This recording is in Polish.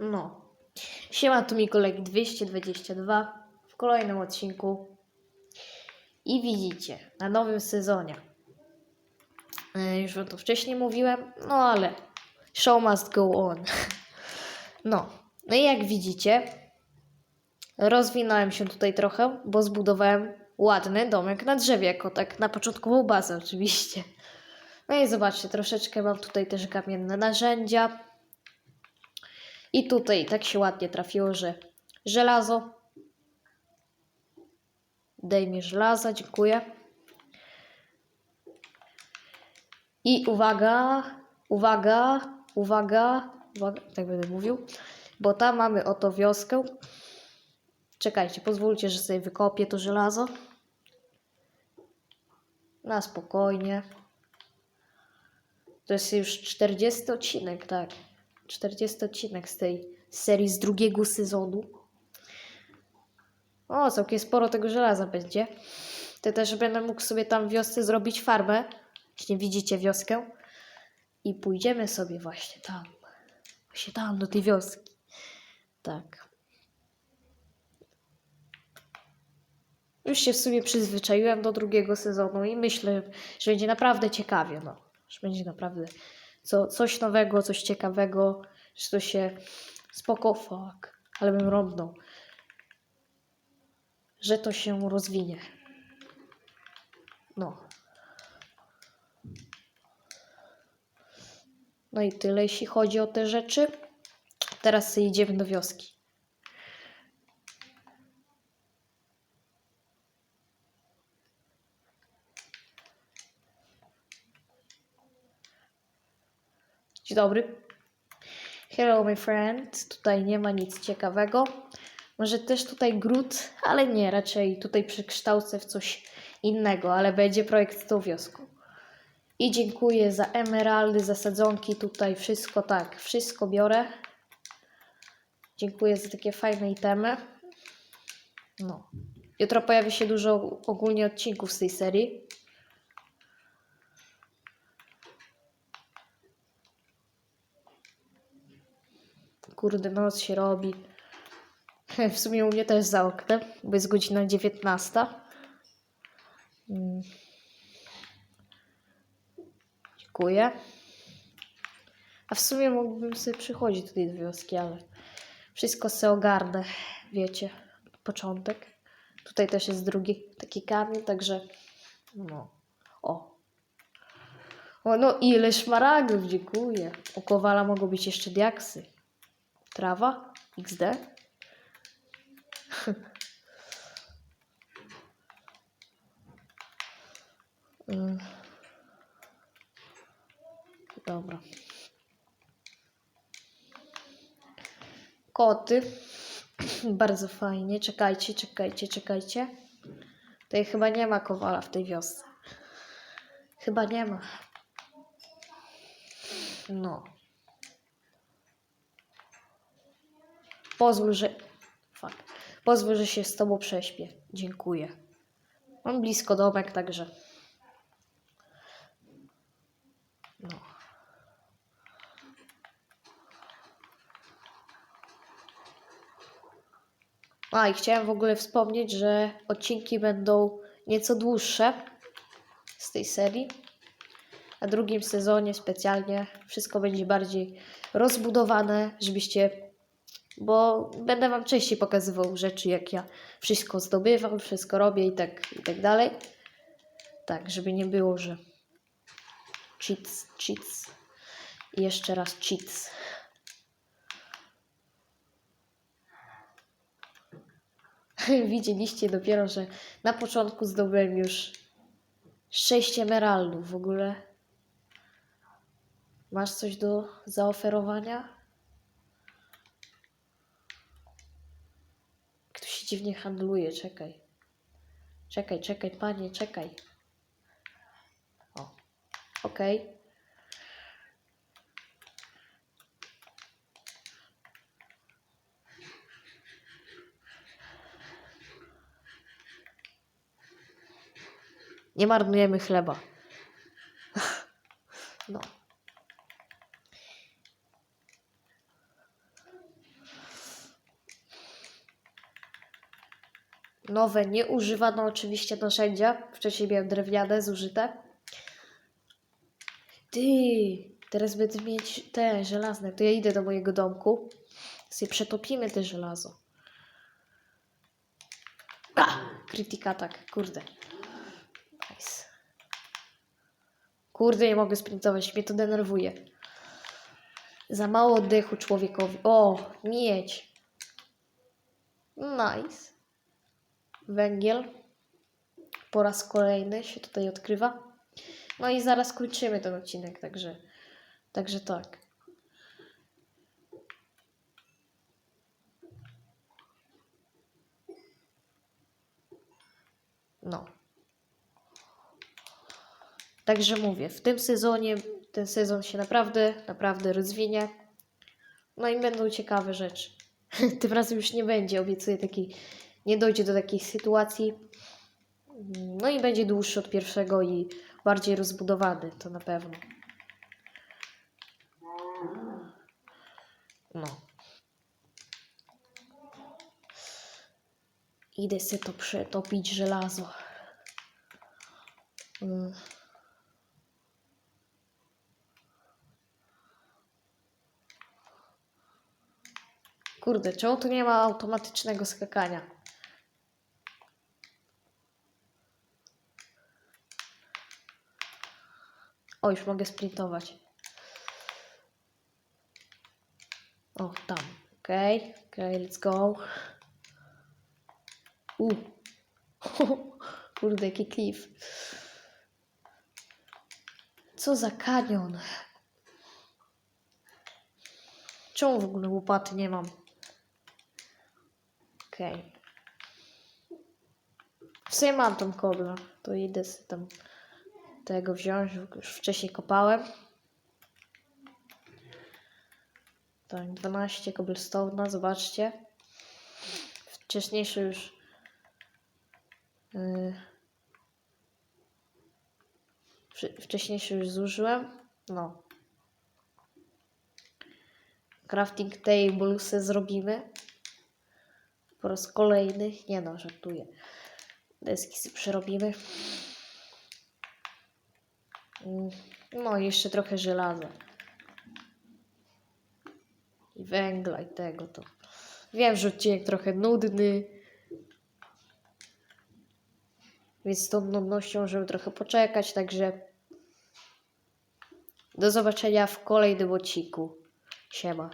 No. Siema, tu mi kolegi 222 w kolejnym odcinku. I widzicie, na nowym sezonie. E, Już wam to wcześniej mówiłem, no ale show must go on. No, no i jak widzicie, rozwinąłem się tutaj trochę, bo zbudowałem ładny domek na drzewie, jako tak na początkową bazę oczywiście. No i zobaczcie, troszeczkę mam tutaj też kamienne narzędzia. I tutaj tak się ładnie trafiło, że żelazo. Daj mi żelaza, dziękuję. I uwaga, uwaga, uwaga, uwaga, tak będę mówił, bo tam mamy oto wioskę. Czekajcie, pozwólcie, że sobie wykopię to żelazo. Na spokojnie. To jest już 40 odcinek, tak. 40 odcinek z tej serii z drugiego sezonu. O, całkiem sporo tego żelaza będzie. To też będę mógł sobie tam wiosce zrobić farmę. Jeśli widzicie wioskę. I pójdziemy sobie właśnie tam. Właśnie tam, do tej wioski. Tak. Już się w sumie przyzwyczaiłem do drugiego sezonu i myślę, że będzie naprawdę ciekawie. No. Że będzie naprawdę co, coś nowego, coś ciekawego, że to się spoko, fuck, ale bym rąbnął, że to się rozwinie. No. No i tyle, jeśli chodzi o te rzeczy. Teraz idziemy do wioski. Dzień dobry. Hello, my friend. Tutaj nie ma nic ciekawego. Może też tutaj gród, ale nie, raczej tutaj przekształcę w coś innego, ale będzie projekt z tą wioską. I dziękuję za emeraldy, za sadzonki, tutaj wszystko tak, wszystko biorę. Dziękuję za takie fajne itemy. No. Jutro pojawi się dużo ogólnie odcinków z tej serii. Kurde, noc się robi. W sumie u mnie też za oknem, bo jest godzina 19. Mm. Dziękuję. A w sumie mógłbym sobie przychodzić tutaj do wioski, ale wszystko se ogarnę, wiecie, początek. Tutaj też jest drugi taki kamień, także no. O. O, no ile szmaragdów, dziękuję. U Kowala mogą być jeszcze diaksy. Trawa? XD? Dobra. Koty. Bardzo fajnie. Czekajcie, czekajcie, czekajcie. Tutaj chyba nie ma kowala w tej wiosce. Chyba nie ma. No. Pozwól, że. Fuck. Pozwól, że się z tobą prześpię. Dziękuję. Mam blisko domek, także. No. A i chciałem w ogóle wspomnieć, że odcinki będą nieco dłuższe z tej serii. A drugim sezonie specjalnie wszystko będzie bardziej rozbudowane, żebyście bo będę Wam częściej pokazywał rzeczy, jak ja wszystko zdobywam, wszystko robię i tak, i tak dalej. Tak, żeby nie było, że cheats, cheats i jeszcze raz cheats. Widzieliście dopiero, że na początku zdobyłem już 6 emeraldów w ogóle. Masz coś do zaoferowania? Ktoś się dziwnie handluje, czekaj. Czekaj, czekaj, panie, czekaj. O, okej. Nie marnujemy chleba. No. Nowe, nieużywane oczywiście narzędzia. Wcześniej miałem drewniane, zużyte. Ty, teraz będę mieć te żelazne. To ja idę do mojego domku. Sobie przetopimy te żelazo. A! Krytyka tak, kurde. Nice. Kurde, nie mogę sprintować, mnie to denerwuje. Za mało oddechu człowiekowi. O, miedź. Nice. Węgiel. Po raz kolejny się tutaj odkrywa. No i zaraz kończymy ten odcinek, także, także tak. No. Także mówię, w tym sezonie, ten sezon się naprawdę, naprawdę rozwinie. No i będą ciekawe rzeczy. Tym razem już nie będzie, obiecuję taki, nie dojdzie do takiej sytuacji. No i będzie dłuższy od pierwszego i bardziej rozbudowany, to na pewno. No. Idę sobie to przetopić żelazo. Mm. Kurde, czemu tu nie ma automatycznego skakania? O, już mogę sprintować. O, tam. Okej, okej, let's go. U. Kurde, jaki klif. Co za kanion. Czemu w ogóle łopaty nie mam? Okej. W sumie mam. To idę sobie tam tego wziąć. Już wcześniej kopałem. Tak, 12 cobblestone'a, zobaczcie. Wcześniejszy już. Yy, wcze- wcześniejszy już zużyłem. No. Crafting table se zrobimy. Po raz kolejny. Nie no, żartuję. Deski sobie przerobimy. Mm, No i jeszcze trochę żelaza. I węgla i tego to. Wiem, że odcinek trochę nudny. Więc z tą nudnością, żeby trochę poczekać, także do zobaczenia w kolejnym odcinku. Siema.